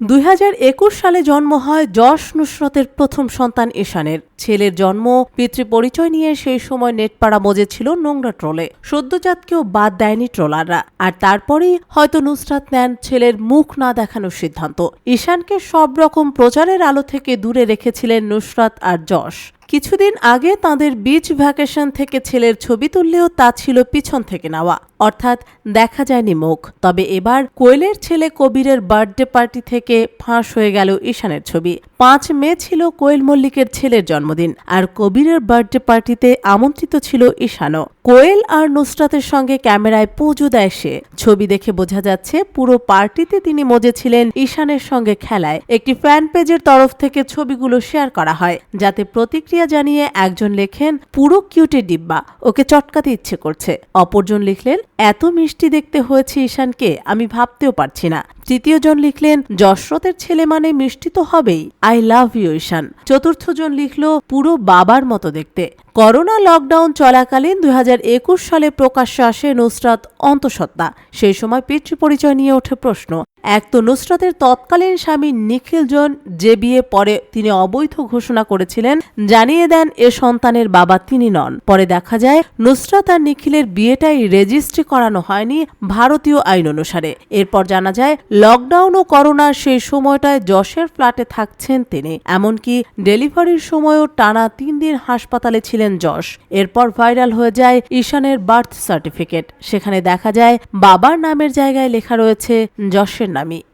দুই হাজার একুশ সালে জন্ম হয় যশ নুসরতের প্রথম সন্তান ঈশানের। ছেলের জন্ম পিতৃ পরিচয় নিয়ে সেই সময় নেটপাড়া মজেছিল নোংরা ট্রলে। সদ্যজাতকেও বাদ দেয়নি ট্রলাররা। আর তারপরেই হয়তো নুসরাত নেন ছেলের মুখ না দেখানোর সিদ্ধান্ত। ঈশানকে সব রকম প্রচারের আলো থেকে দূরে রেখেছিলেন নুসরাত আর যশ। কিছুদিন আগে তাদের বিচ ভ্যাকেশন থেকে ছেলের ছবি তুললেও তা ছিল পিছন থেকে নেওয়া। অর্থাৎ দেখা যায়নি মুখ। তবে এবার কোয়েলের ছেলে কবিরের বার্থডে পার্টি থেকে ফাঁস হয়ে গেল ঈশানের ছবি। পাঁচ মে ছিল কোয়েল মল্লিকের ছেলের জন্মদিন, আর কবিরের বার্থডে পার্টিতে আমন্ত্রিত ছিল ঈশানও। কোয়েল আর নুসরাতের সঙ্গে ক্যামেরায় পুজো দেয় সে। ছবি দেখে বোঝা যাচ্ছে পুরো পার্টিতে তিনি মজেছিলেন ঈশানের সঙ্গে খেলায়। একটি ফ্যান পেজের তরফ থেকে ছবিগুলো শেয়ার করা হয়, যাতে প্রতিক্রিয়া জানিয়ে একজন লেখেন, পুরো কিউটে ডিব্বা, ওকে চটকাতে ইচ্ছে করছে। অপরজন লিখলেন, এত মিষ্টি দেখতে হয়েছে ঈশানকে, আমি ভাবতেও পারছি না। তৃতীয়জন লিখলেন যশরথের ছেলে মানে মিষ্টি তো হবেই। আই লাভ ইউ ঈশান। চতুর্থজন লিখল, পুরো বাবার মতো দেখতে। করোনা লকডাউন চলাকালীন দুই হাজার একুশ সালে প্রকাশ্যে আসে নুসরাত অন্তঃসত্ত্বা। সেই সময় পিতৃ পরিচয় নিয়ে ওঠে প্রশ্ন এক তো নুসরাতের তৎকালীন স্বামী নিখিল জন যে বিয়ে পরে তিনি অবৈধ ঘোষণা করেছিলেন, জানিয়ে দেন এ সন্তানের বাবা তিনি নন। পরে দেখা যায়, নুসরাত আর নিখিলের বিয়েটাই রেজিস্ট্রি করানো হয়নি ভারতীয় আইন অনুসারে। এরপর জানা যায়, লকডাউন ও করোনার সেই সময়টায় যশের ফ্ল্যাটে থাকছেন তিনি। এমনকি ডেলিভারির সময়ও টানা তিন দিন হাসপাতালে ছিলেন যশ। এরপর ভাইরাল হয়ে যায় ঈশানের বার্থ সার্টিফিকেট। সেখানে দেখা যায়, বাবার নামের জায়গায় লেখা রয়েছে, যশের I mean.